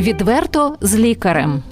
Відверто з лікарем.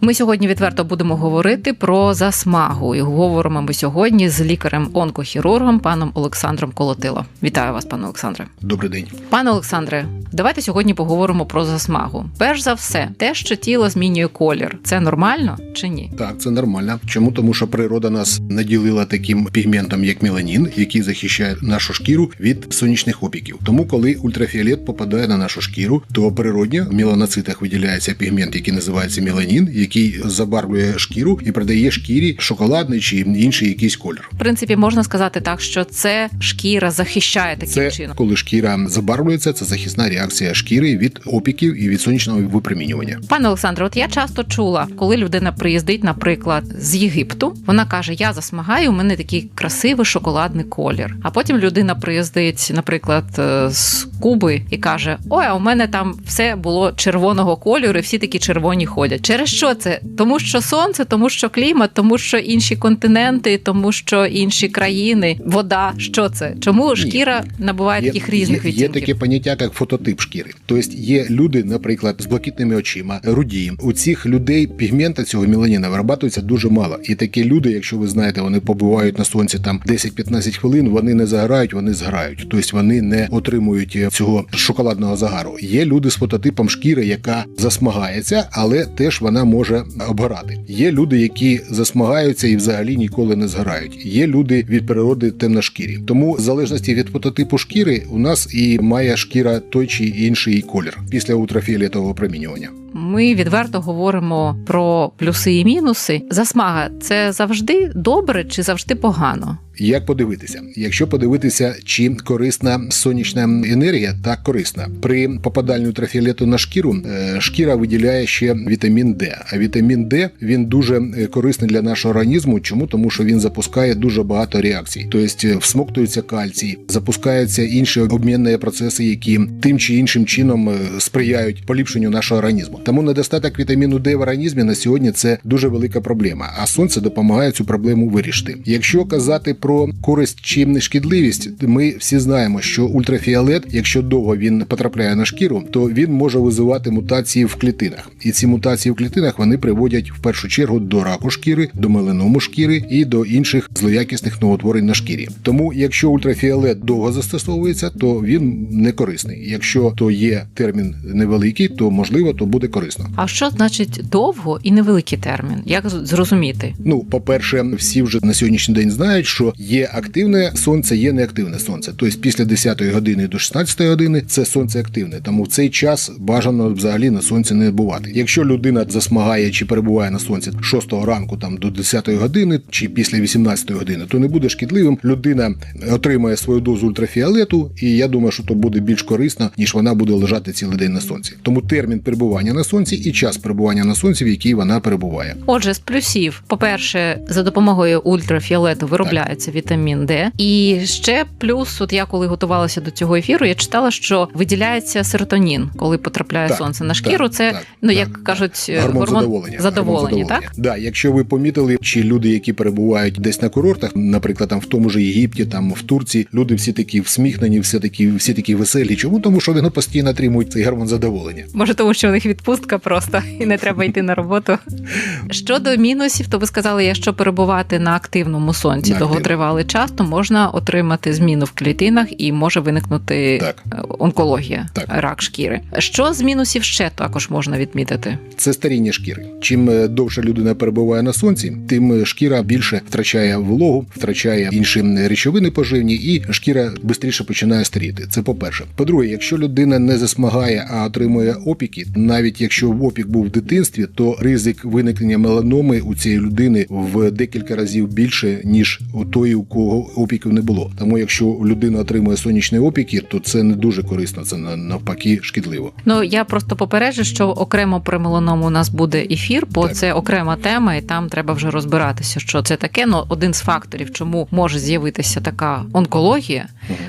Ми сьогодні відверто будемо говорити про засмагу. І говоримо ми сьогодні з лікарем-онкохірургом паном Олександром Колотило. Вітаю вас, пане Олександре. Добрий день. Пане Олександре, давайте сьогодні поговоримо про засмагу. Перш за все, те, що тіло змінює колір, це нормально чи ні? Так, це нормально. Чому? Тому що природа нас наділила таким пігментом, як меланін, який захищає нашу шкіру від сонячних опіків. Тому, коли ультрафіолет попадає на нашу шкіру, то природньо в меланоцитах виділяється пігмент, який називається меланін, який забарвлює шкіру і придає шкірі шоколадний чи інший якийсь колір. В принципі, можна сказати так, що це шкіра захищає таким Це чином. коли шкіра забарвлюється, це захисна реакція шкіри від опіків і від сонячного випромінювання. Пане Олександре, от я часто чула, коли людина приїздить, наприклад, з Єгипту, вона каже: Я засмагаю, у мене такий красивий шоколадний колір. А потім людина приїздить, наприклад, е, з Куби і каже: Ой, а у мене там все було червоного кольору, і всі такі червоні ходять. Через що це? Тому що сонце, тому що клімат, тому що інші континенти, тому що інші країни, вода. Що це? Чому шкіра набуває таких різних є, є відтінків? таке поняття, як фототип шкіри. Тобто є люди, наприклад, з блакитними очима, руді. У цих людей пігмента цього меланіна виробляється дуже мало. І такі люди, якщо ви знаєте, вони побувають на сонці там 10-15 хвилин, вони не загорають, вони зграють. Тобто вони не отримують е, цього шоколадного загару. Є люди з фототипом шкіри, яка засмагається, але теж вона може обгорати. Є люди, які засмагаються і взагалі ніколи не згорають. Є люди від природи темношкірі. Тому в залежності від фототипу шкіри у нас і має шкіра той чи інший колір після ультрафіолетового промінювання. Ми відверто говоримо про плюси і мінуси. Засмага це завжди добре чи завжди погано? Як подивитися? Якщо подивитися, чи корисна сонячна енергія, так корисна. При попаданні ультрафіолету на шкіру е, шкіра виділяє ще вітамін Д. А вітамін Д він дуже е, корисний для нашого організму. Чому? Тому що він запускає дуже багато реакцій. Тобто е, всмоктується кальцій, запускаються інші обмінні процеси, які тим чи іншим чином сприяють поліпшенню нашого організму. Тому недостаток вітаміну Д в організмі на сьогодні це дуже велика проблема. А сонце допомагає цю проблему вирішити. Якщо казати про користь чи шкідливість, ми всі знаємо, що ультрафіолет, якщо довго він потрапляє на шкіру, то він може визивати мутації в клітинах. І ці мутації в клітинах вони приводять в першу чергу до раку шкіри, до меленому шкіри і до інших злоякісних новотворень на шкірі. Тому, якщо ультрафіолет довго застосовується, то він не корисний. Якщо то є термін невеликий, то можливо то буде корисно. А що значить довго і невеликий термін? Як зрозуміти? Ну, по-перше, всі вже на сьогоднішній день знають, що є активне сонце, є неактивне сонце. Тобто після 10 години до 16 години це сонце активне. Тому в цей час бажано взагалі на сонці не бувати. Якщо людина засмагає чи перебуває на сонці 6 ранку там до 10 години чи після 18 години, то не буде шкідливим. Людина отримає свою дозу ультрафіолету, і я думаю, що то буде більш корисно, ніж вона буде лежати цілий день на сонці. Тому термін перебування на сонці і час перебування на сонці, в який вона перебуває. Отже, з плюсів, по-перше, за допомогою ультрафіолету виробляється вітамін Д. І ще плюс, от я коли готувалася до цього ефіру, я читала, що виділяється серотонін, коли потрапляє Так, сонце на шкіру. Це так, ну так, як так. кажуть, Гормон задоволення. задоволення, Гормон так? Да, якщо ви помітили, чи люди, які перебувають десь на курортах, наприклад, там в тому ж Єгипті, там в Турції, люди всі такі всміхнені, всі такі, всі такі веселі. Чому? Тому що вони постійно отримують цей гормон задоволення. Може, тому що у них відпустка просто і не треба йти на роботу. Щодо мінусів, то ви сказали, якщо перебувати на активному сонці На довготривалий час, то можна отримати зміну в клітинах і може виникнути Так. е, онкологія, Так. рак шкіри. Що з мінусів ще також можна відмітити? Це старіння шкіри. Чим е, довше людина перебуває на сонці, тим е, шкіра більше втрачає вологу, втрачає інші речовини поживні, і шкіра швидше починає старіти. Це по-перше. По-друге, якщо людина не засмагає, а отримує опіки, навіть якщо опік був в дитинстві, то ризик виникнення меланоми у цієї людини в декілька разів більше ніж у тої, у кого опіків не було. Тому, якщо людина отримує сонячні опіки, то це не дуже корисно. Це на- навпаки шкідливо. Ну я просто попереджу, що окремо про меланому у нас буде ефір, бо Так. це окрема тема, і там треба вже розбиратися, що це таке. Ну один з факторів, чому може з'явитися така онкологія,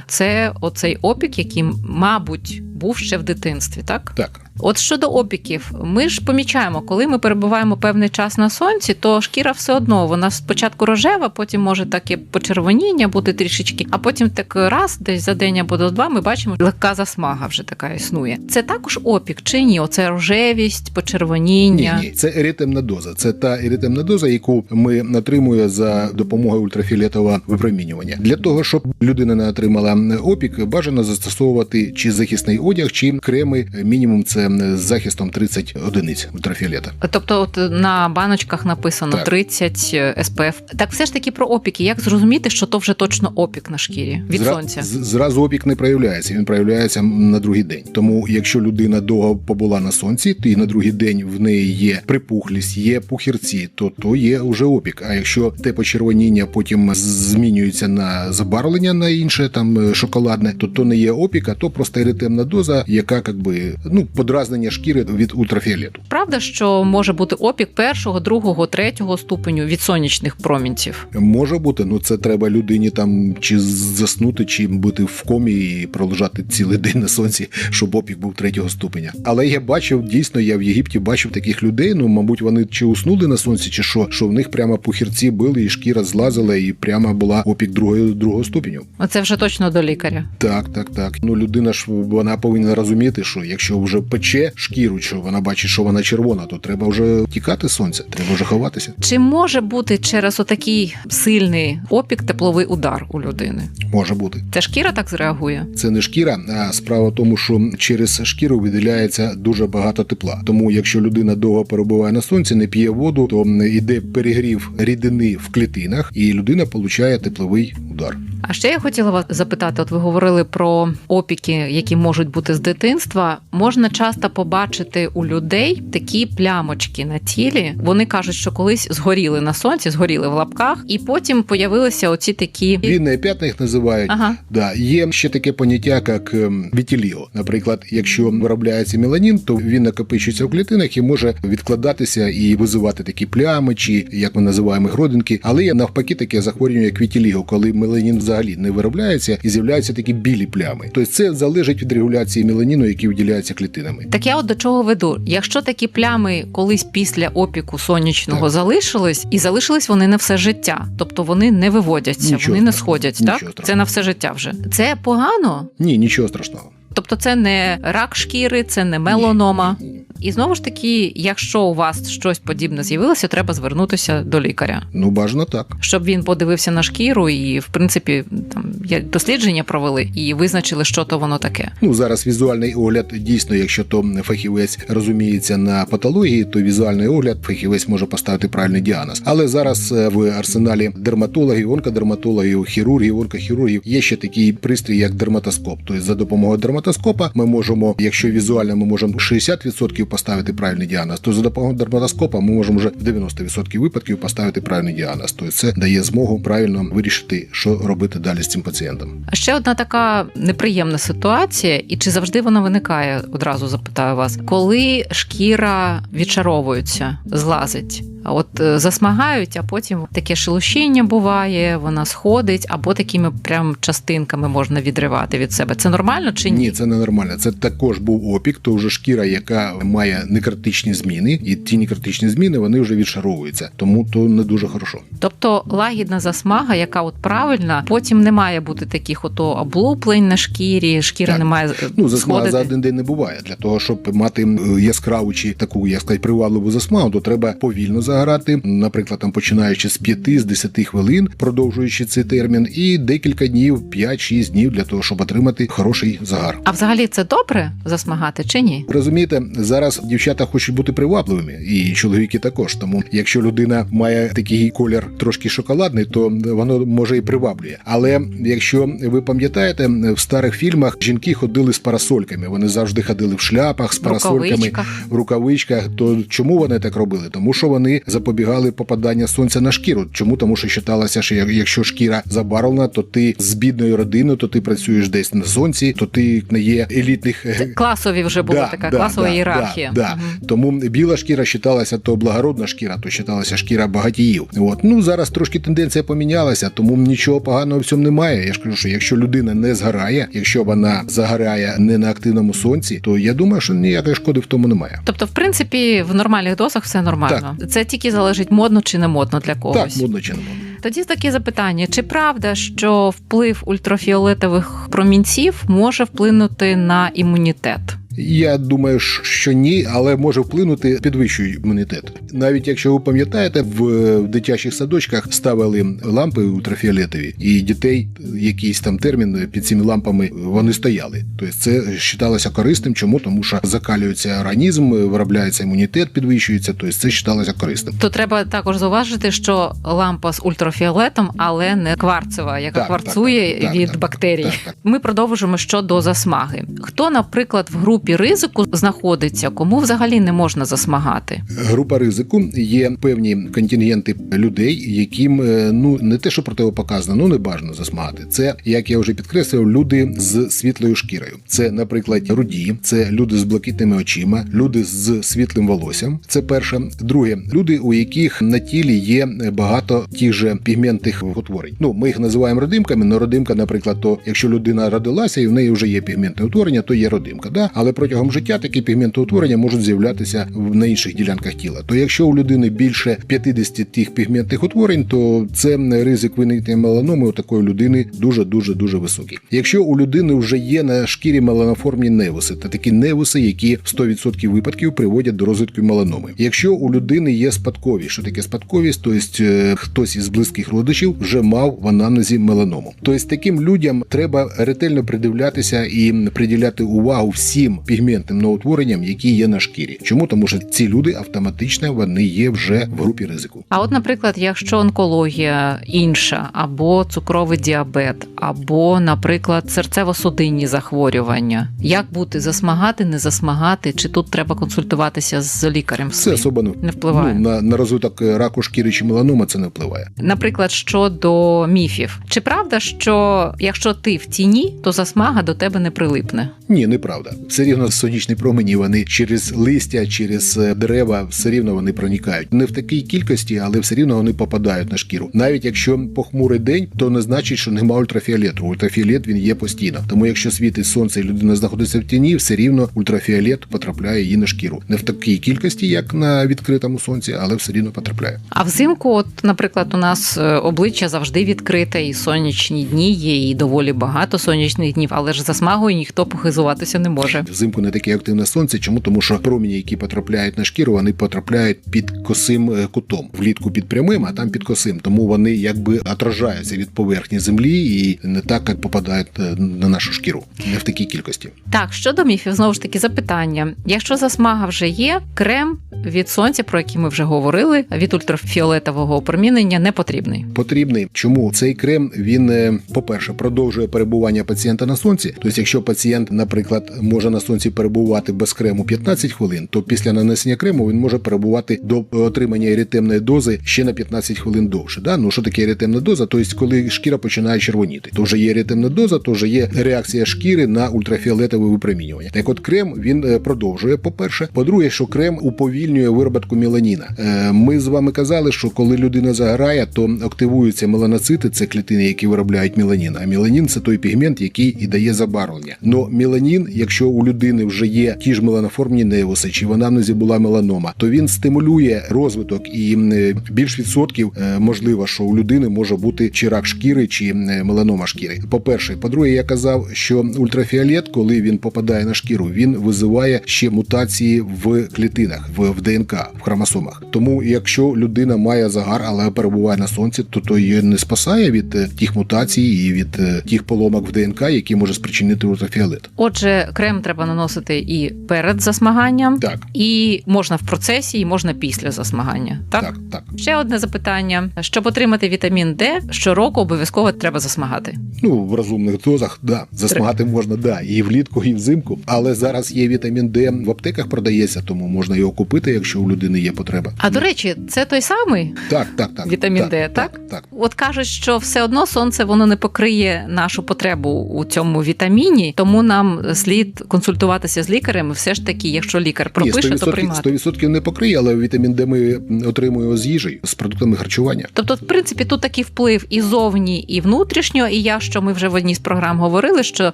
це оцей опік, який, мабуть, був ще в дитинстві, так? Так. От щодо опіків, ми ж помічаємо, коли ми перебуваємо певний час на сонці, то шкіра все одно вона спочатку рожева, потім може таке почервоніння бути трішечки, а потім так раз, десь за день або до два, ми бачимо легка засмага вже така існує. Це також опік чи ні? Оце рожевість, Ні, почервоніння. ні, це еритемна доза. Це та еритемна доза, яку ми отримуємо за допомогою ультрафіолетового випромінювання. Для того, щоб людина не отримала опік, бажано застосовувати чи захисний одяг, чи креми мінімум це з захистом 30 одиниць ультрафіолета. Тобто, от на баночках написано Так. 30 SPF. Так все ж таки про опіки. Як зрозуміти, що то вже точно опік на шкірі від Зра- сонця? Зразу опік не проявляється, він проявляється на другий день. Тому, якщо людина довго побула на сонці, то і на другий день в неї є припухлість, є пухірці, то то є вже опік. А якщо те почервоніння потім змінюється на забарвлення на інше, там е, шоколадне, то то не є опік, а то просто еритемна доза, яка якби ну подразнення шкіри від ультрафіолету. Правда, що може бути опік першого, другого, третього ступеню від сонячних промінців. Може бути, ну це треба людині там чи заснути, чи бути в комі і пролежати цілий день на сонці, щоб опік був третього ступеня. Але я бачив дійсно, я в Єгипті бачив таких людей. Ну, мабуть, вони чи уснули на сонці, чи що, що в них прямо пухірці били, і шкіра злазила, і прямо була опік другого другого ступеню. Оце вже точно до лікаря. Так, так, так. Ну людина ж вона повинна розуміти, що якщо вже пече шкіру, що вона бачить, що вона червона, то треба вже тікати сонця, треба вже ховатися. Чи може бути через отакий сильний опік тепловий удар у людини? Може бути. Це шкіра так зреагує? Це не шкіра, а справа в тому, що через шкіру виділяється дуже багато тепла. Тому, якщо людина довго перебуває на сонці, не п'є воду, то йде перегрів рідини в клітинах, і людина отримує тепловий удар. А ще я хотіла вас запитати: от ви говорили про опіки, які можуть бути з дитинства. Можна часто побачити у людей такі плямочки на тілі. Вони кажуть, що колись згоріли на сонці, згоріли в лапках, і потім появилися оці такі. Вінне п'ятна їх називають. Ага. Да, є ще таке поняття, як ем, вітіліо. Наприклад, якщо виробляється меланін, то він накопичується в клітинах і може відкладатися і визивати такі плями, чи як ми називаємо родинки. Але є навпаки таке захворювання, як вітіліго, коли меланін взагалі не виробляється і з'являються такі білі плями. Тобто це залежить від регуляції меланіну, які виділяються клітинами. Так я от до чого веду? Якщо такі плями колись після опіку сонячного Так. залишились, і залишились вони на все життя, тобто вони не виводяться, Нічого вони не сходять. Нічого так страшного. це на все життя вже. Це погано. Ні, нічого страшного. Тобто це не рак шкіри, це не меланома. Ні, ні, ні. І знову ж таки, якщо у вас щось подібне з'явилося, треба звернутися до лікаря, Ну бажано так. щоб він подивився на шкіру і, в принципі, там дослідження провели і визначили, що то воно таке. Ну зараз візуальний огляд дійсно, якщо то фахівець розуміється на патології, то візуальний огляд фахівець може поставити правильний діагноз. Але зараз е, в арсеналі дерматологів, онкодерматологів, хірургів, онкохірургів є ще такий пристрій, як дерматоскоп. Тобто за допомогою дерматоскопа ми можемо, якщо візуально ми можемо 60% поставити правильний діагноз, то за допомогою дерматоскопа ми можемо вже в 90% випадків поставити правильний діагноз. Тобто це дає змогу правильно вирішити, що робити далі з цим пацієнтом. А ще одна така неприємна ситуація, і чи завжди вона виникає? Одразу запитаю вас, коли шкіра відчаровується, злазить. От е, засмагають, а потім таке шелушіння буває, вона сходить, або такими прям частинками можна відривати від себе. Це нормально чи ні? Ні, це не нормально. Це також був опік, то вже шкіра, яка має некритичні зміни, і ті некритичні зміни вони вже відшаровуються. Тому то не дуже хорошо. Тобто лагідна засмага, яка от правильна, потім не має бути таких ото облуплень на шкірі, шкіра Так. не має Ну, засмага сходити. за один день не буває. Для того, щоб мати е, яскраву чи таку, як сказати, привабливу засмагу, то треба повільно загорати. Наприклад, там починаючи з 5 з 10 хвилин, продовжуючи цей термін, і декілька днів, 5-6 днів для того, щоб отримати хороший загар. А взагалі це добре засмагати чи ні? Розумієте, зараз дівчата хочуть бути привабливими, і чоловіки також. Тому якщо людина має такий колір трошки шоколадний, то воно може і приваблює. Але якщо ви пам'ятаєте, в старих фільмах жінки ходили з парасольками. Вони завжди ходили в шляпах з В парасольками, рукавичках. в рукавичках. То чому вони так робили? Тому що вони запобігали попадання сонця на шкіру. Чому? Тому що вважалося, що якщо шкіра забарвлена, то ти з бідної родини, то ти працюєш десь на сонці, то ти не є елітних Це класові вже була така класова ієрархія. Да, да. Мгм. Тому біла шкіра вважалася то благородна шкіра, то вважалася шкіра багатіїв. От ну зараз трошки тенденція помінялася, тому нічого поганого в цьому немає. Я ж кажу, що якщо людина не згорає, якщо вона загорає не на активному сонці, то я думаю, що ніякої шкоди в тому немає. Тобто, в принципі, в нормальних дозах все нормально. Це тільки залежить модно чи не модно для когось. Так, модно чи не модно. Тоді таке запитання: чи правда, що вплив ультрафіолетових промінців може вплинути на імунітет? Я думаю, що ні, але може вплинути підвищує імунітет. Навіть якщо ви пам'ятаєте, в дитячих садочках ставили лампи ультрафіолетові, і дітей якийсь там термін під цими лампами вони стояли. Тобто це вважалося корисним. Чому? Тому що закалюється організм, виробляється імунітет, підвищується. Тобто це вважалося корисним. То треба також зауважити, що лампа з ультрафіолетом, але не кварцева, яка Так, кварцує так, так, від так, бактерій. так, так. Ми продовжимо щодо засмаги. Хто, наприклад, в групі ризику знаходиться, кому взагалі не можна засмагати? Група ризику є певні контингенти людей, яким е, ну не те, що противопоказано, ну не бажано засмагати. Це як я вже підкреслив, люди з світлою шкірою. Це, наприклад, руді, це люди з блакитними очима, люди з світлим волоссям. Це перше. Друге, люди, у яких на тілі є багато тих же пігментних утворень. Ну ми їх називаємо родимками. Но родимка, наприклад, то якщо людина родилася і в неї вже є пігментне утворення, то є родимка. Да? Але протягом життя такі пігментоутворення можуть з'являтися на інших ділянках тіла. То якщо у людини більше 50 тих пігментних утворень, то це ризик виникнення меланоми у такої людини дуже дуже дуже високий. Якщо у людини вже є на шкірі меланоформні невуси, та такі невуси, які в 100% випадків приводять до розвитку меланоми. Якщо у людини є спадковість, що таке спадковість, тобто е, хтось із близьких родичів вже мав в анамнезі меланому. Тобто таким людям треба ретельно придивлятися і приділяти увагу всім пігментним новоутворенням, які є на шкірі. Чому? Тому що ці люди автоматично вони є вже в групі ризику. А от, наприклад, якщо онкологія інша, або цукровий діабет, або, наприклад, серцево-судинні захворювання, як бути засмагати, не засмагати, чи тут треба консультуватися з лікарем? Це своїм? особо не впливає. Ну, на, на розвиток раку шкіри чи меланома це не впливає. Наприклад, щодо міфів, чи правда, що якщо ти в тіні, то засмага до тебе не прилипне? Ні, неправда. Все рівно сонячні промені вони через листя, через е, дерева, все рівно вони проникають. Не в такій кількості, але все рівно вони попадають на шкіру. Навіть якщо похмурий день, то не значить, що нема ультрафіолету. Ультрафіолет він є постійно. Тому якщо світить сонце і людина знаходиться в тіні, все рівно ультрафіолет потрапляє їй на шкіру. Не в такій кількості, як на відкритому сонці, але все рівно потрапляє. А взимку, от, наприклад, у нас е, обличчя завжди відкрите, і сонячні дні є, і доволі багато сонячних днів, але ж засмагою ніхто похизуватися не може. Взимку не таке активне сонце. Чому? Тому що промені, які потрапляють на шкіру, вони потрапляють під косим е, кутом. Влітку під прямим, а там під косим. Тому вони якби отражаються від поверхні землі і не так, як попадають е, на нашу шкіру. Не в такій кількості. Так, щодо міфів, знову ж таки, запитання: якщо засмага вже є, крем від сонця, про який ми вже говорили, від ультрафіолетового опромінення не потрібний. Потрібний. Чому цей крем він, е, по-перше, продовжує перебування пацієнта на сонці. Тобто, якщо пацієнт, наприклад, може на сонці перебувати без крему 15 хвилин, то після нанесення крему він може перебувати до отримання еритемної дози ще на 15 хвилин довше. Да? Ну що таке еритемна доза? Тобто, коли шкіра починає червоніти, то вже є еритемна доза, то вже є реакція шкіри на ультрафіолетове випромінювання. Так, от крем він е, продовжує. По-перше, по-друге, що крем уповільнює вироботку меланіна. Е, Ми з вами казали, що коли людина загорає, то активуються меланоцити, це клітини, які виробляють меланін. А меланін це той пігмент, який і дає забарвлення. Но меланін, якщо у людини вже є ті ж меланоформні невуси, чи в анамнезі була меланома, то він стимулює розвиток і е, більш відсотків е, можливо, що у людини може бути чи рак шкіри, чи е, меланома шкіри. По-перше, по-друге, я казав, що ультрафіолет, коли він попадає на шкіру, він визиває ще мутації в клітинах, в, ДНК, в хромосомах. Тому, якщо людина має загар, але перебуває на сонці, то то її не спасає від тих мутацій і від тих поломок в ДНК, які може спричинити ультрафіолет. Отже, крем треба наносити і перед засмаганням, Так, і можна в процесі, і можна після засмагання. Так? так, так. Ще одне запитання: щоб отримати вітамін Д, щороку обов'язково треба засмагати. Ну, в розумних дозах, да. Засмагати можна, да, і влітку, і взимку. Але зараз є вітамін Д в аптеках продається, тому можна його купити. якщо у людини є потреба. А до речі, це той самий Так, так, так. Вітамін так, Д, так? Так, так. От кажуть, що все одно сонце воно не покриє нашу потребу у цьому вітаміні, тому нам слід консультуватися з лікарем. Все ж таки, якщо лікар пропише, Ні, то 100%, приймати. 100% не покриє, але вітамін Д ми отримуємо з їжею, з продуктами харчування. Тобто, в принципі, тут такий вплив і зовні, і внутрішньо. І я що ми вже в одній з програм говорили, що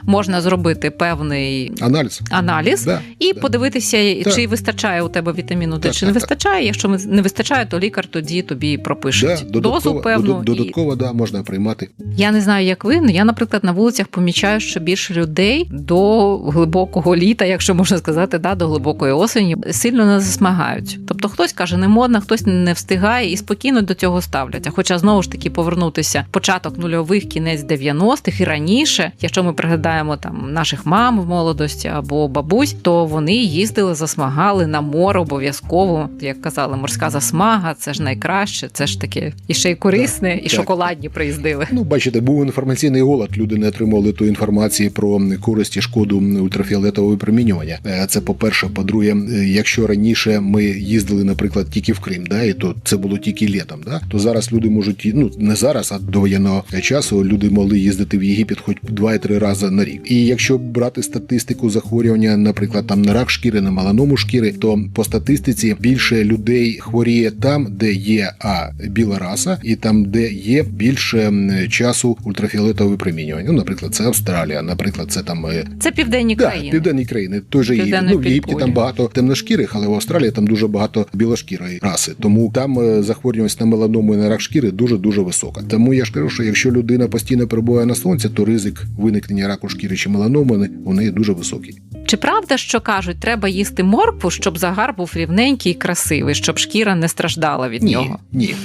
можна зробити певний Аналіз. аналіз. Да, І да. подивитися, Так. чи вистачає у тебе вітаміну Д, чи не вистачає. Якщо не вистачає, то лікар тоді тобі пропише Да, дозу певну. додат- додатково да, можна приймати. Я не знаю, як ви, але я, наприклад, на вулицях помічаю, що більше людей до глибокого літа, якщо можна сказати, да, до глибокої осені, сильно не засмагають. Тобто хтось каже, не модно, хтось не встигає і спокійно до цього ставляться. Хоча знову ж таки повернутися початок нульових, кінець 90-х і раніше, якщо ми пригадаємо там наших мам в молодості або бабусь, то вони їздили, засмагали на море обов'язково. Як казали, морська засмага це ж найкраще, це ж таке і ще й корисне, і так. шоколадні приїздили. Ну, бачите, був інформаційний голод. Люди не отримували ту інформації про користь і шкоду ультрафіолетового випромінювання. Е, Це по-перше. По-друге, е, якщо раніше ми їздили, наприклад, тільки в Крим, да, і то це було тільки літом, да, то зараз люди можуть ну не зараз, а до воєнного часу люди могли їздити в Єгипет хоч два-три рази на рік. І якщо брати статистику захворювання, наприклад, там на рак шкіри, на меланому шкіри, то по статистиці більше людей хворіє там, де є а біла раса, і там, де є більше часу ультрафіолетового випромінювання. Ну, наприклад, це Австралія, наприклад, це там е, Це південні Да, країни. Південні країни. Той же Єгипет. Ну, в Єгипті там багато темношкірих, але в Австралії там дуже багато білошкірої раси. Тому там е, захворюваність на меланому і на рак шкіри дуже дуже висока. Тому я ж кажу, що якщо людина постійно перебуває на сонці, то ризик виникнення раку шкіри чи меланоми у неї дуже високий. Чи правда, що кажуть, треба їсти моркву, щоб загар був рівненький і красивий, щоб шкіра не страждала від Ні, нього? ні.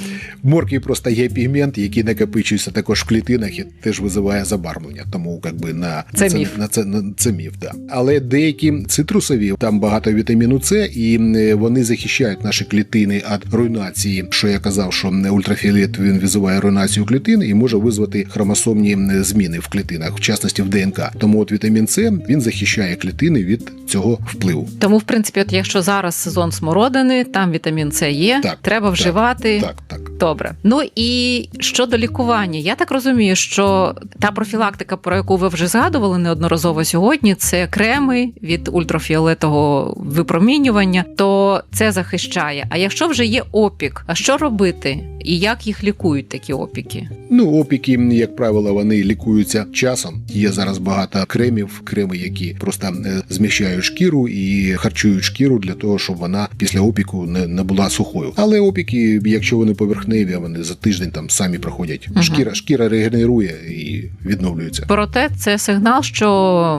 В моркві просто є пігмент, який накопичується також в клітинах і теж визиває забарвлення. Тому якби на Це на міф. На це на це міф, да. Але деякі цитрусові там багато вітаміну С, і вони захищають наші клітини від руйнації. Що я казав, що ультрафіолет він визиває руйнацію клітин і може визвати хромосомні зміни в клітинах, в частності в ДНК. Тому от вітамін С він захищає клітини від цього впливу. Тому, в принципі, от якщо зараз сезон смородини, там вітамін С є, Так, треба так, вживати. Так, так. Добре. Ну і щодо лікування, я так розумію, що та профілактика, про яку ви вже згадували неодноразово сьогодні, це креми від ультрафіолетового випромінювання, то це захищає. А якщо вже є опік, а що робити? І як їх лікують такі опіки? Ну, опіки, як правило, вони лікуються часом. Є зараз багато кремів, креми, які просто зміщають шкіру і харчують шкіру для того, щоб вона після опіку не, не була сухою. Але опіки, якщо вони поверхневі, вони за тиждень там самі проходять. Мгм. Шкіра, шкіра регенерує і відновлюється. Проте це сигнал, що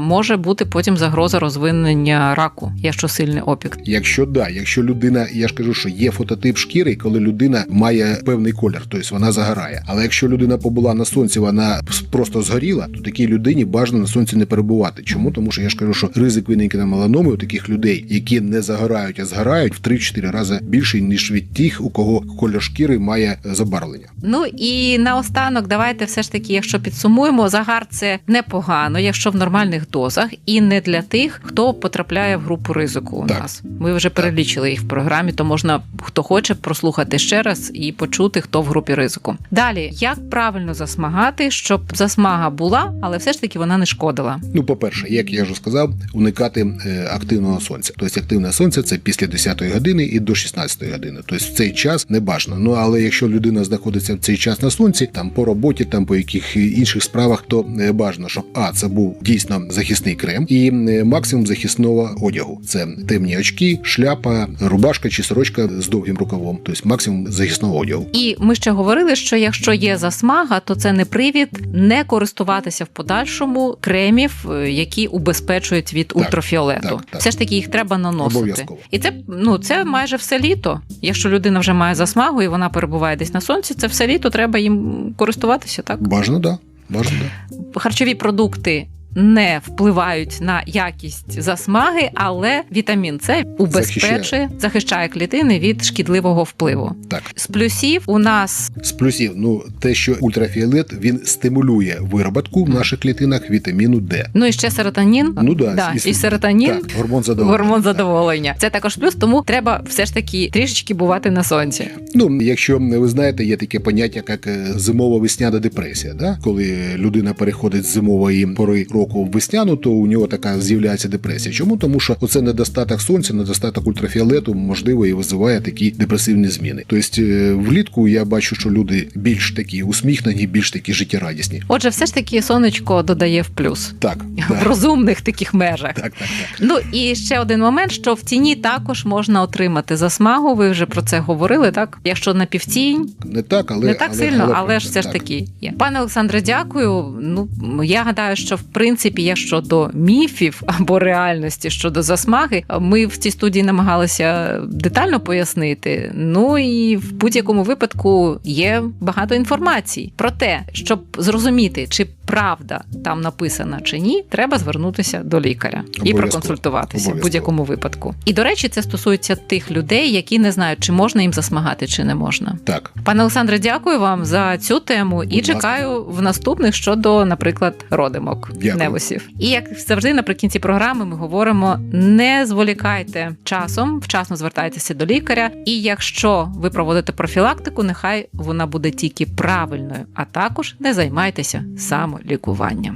може бути потім загроза розвинення раку, якщо сильний опік. Якщо да, якщо людина, я ж кажу, що є фототип шкіри, коли людина має певний колір, тобто вона загорає. Але якщо людина побула на сонці, вона просто згоріла, то такій людині бажано на сонці не перебувати. Чому? Тому що я ж кажу, що ризик виникнення меланоми у таких людей, які не загорають, а згорають в 3-4 рази більший ніж від тих, у кого колір шкіри має забарвлення. Ну і наостанок, давайте все ж таки, якщо підсумуємо, загар це непогано, якщо в нормальних дозах, і не для тих, хто потрапляє в групу ризику. У Так. нас ми вже перелічили їх в програмі, то можна хто хоче прослухати ще раз і почути, хто в групі ризику. Далі, як правильно засмагати, щоб засмага була, але все ж таки вона не шкодила. Ну, по-перше, як я вже сказав, уникати е, активного сонця. Тобто активне сонце це після 10-ї години і до 16-ї години. Тобто в цей час не бажано. Ну але якщо людина знаходиться в цей час на сонці, там по роботі, там по яких інших справах, то е, бажано, щоб а це був дійсно захисний крем і е, максимум захисного одягу. Це темні очки, шляпа, рубашка чи сорочка з довгим рукавом. Тобто максимум захисного одягу. І ми ще говорили, що якщо є засмага, то це не привід не користуватися в подальшому кремів, е, які убезпечують від ультрафіолету. так, так. Все ж таки їх треба наносити. Обов'язково. І це ну це майже все літо. Якщо людина вже має засмагу і вона перебуває десь на сонці, це все літо треба їм користуватися. Так Бажано, да. Бажано, да. харчові продукти не впливають на якість засмаги, але вітамін С убезпечує, Захищає. захищає клітини від шкідливого впливу. Так, З плюсів у нас з плюсів, ну те, що ультрафіолет він стимулює вироботку в наших клітинах вітаміну Д. ну і ще серотонін. Ну да, да і- і серотонін. Так, гормон задоволення. Гормон Так. задоволення. Це також плюс, тому треба все ж таки трішечки бувати на сонці. Ну, якщо ви знаєте, є таке поняття, як е, зимово-весняна депресія. Да? Коли людина переходить з зимової пори року в весняну, то у нього така з'являється депресія. Чому? Тому що оце недостаток сонця, недостаток ультрафіолету, можливо, і визиває такі депресивні зміни. Тобто, е, влітку я бачу, що люди більш такі усміхнені, більш такі життєрадісні. Отже, все ж таки сонечко додає в плюс Так, в так, розумних таких межах. так, так, так. Ну і ще один момент, що в тіні також можна отримати засмагу. Ви вже про це говорили, так? Якщо на півтінь, Не так, але не так сильно, але, ж все ж таки є. Пане Олександре, дякую. Ну я гадаю, що в принципі, якщо до міфів або реальності щодо засмаги, ми в цій студії намагалися детально пояснити. Ну і в будь-якому випадку є багато інформації про те, щоб зрозуміти, чи правда там написана чи ні, треба звернутися до лікаря і Обов'язково. проконсультуватися в будь-якому випадку. І до речі, це стосується тих людей, які не знають, чи можна їм засмагати, чи не можна. Так, Пане Олександре, дякую вам за цю тему і Будь ласка. чекаю в наступних щодо, наприклад, родимок Дякую. Невусів. І як завжди, наприкінці програми ми говоримо: не зволікайте часом, вчасно звертайтеся до лікаря. І якщо ви проводите профілактику, нехай вона буде тільки правильною, а також не займайтеся самолікуванням.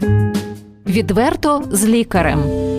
Відверто з лікарем.